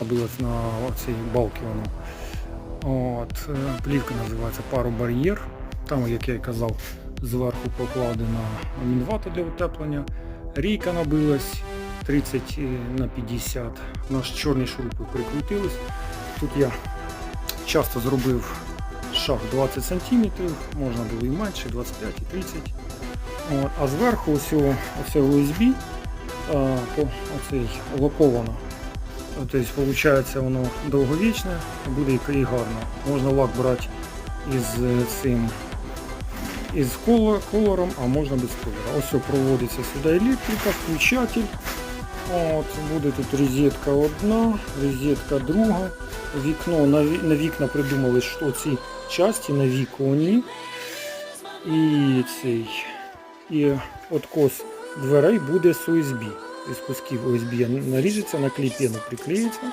Робилось на цій балки воно. От, е, плівка називається паробар'єр. Там, як я і казав, зверху покладена амінвата для утеплення. Рійка набилась 30 на 50. Наш чорні шурупи прикрутились. Тут я часто зробив шаг 20 см, можна було і менше, 25 і 30 От, А зверху ось, о- USB а, оцей лаковано. Тобто, виходить, воно довговічне, буде і гарно. Можна лак брати із е, цим із колором, а можна без кольору. Ось проводиться сюди електрика, включатель. От, буде тут розетка одна, розетка друга. Вікно на вікна придумали, що ці часті на віконі. І цей і откос дверей буде з USB. Із кусків USB наріжеться, на кліпену приклеїться.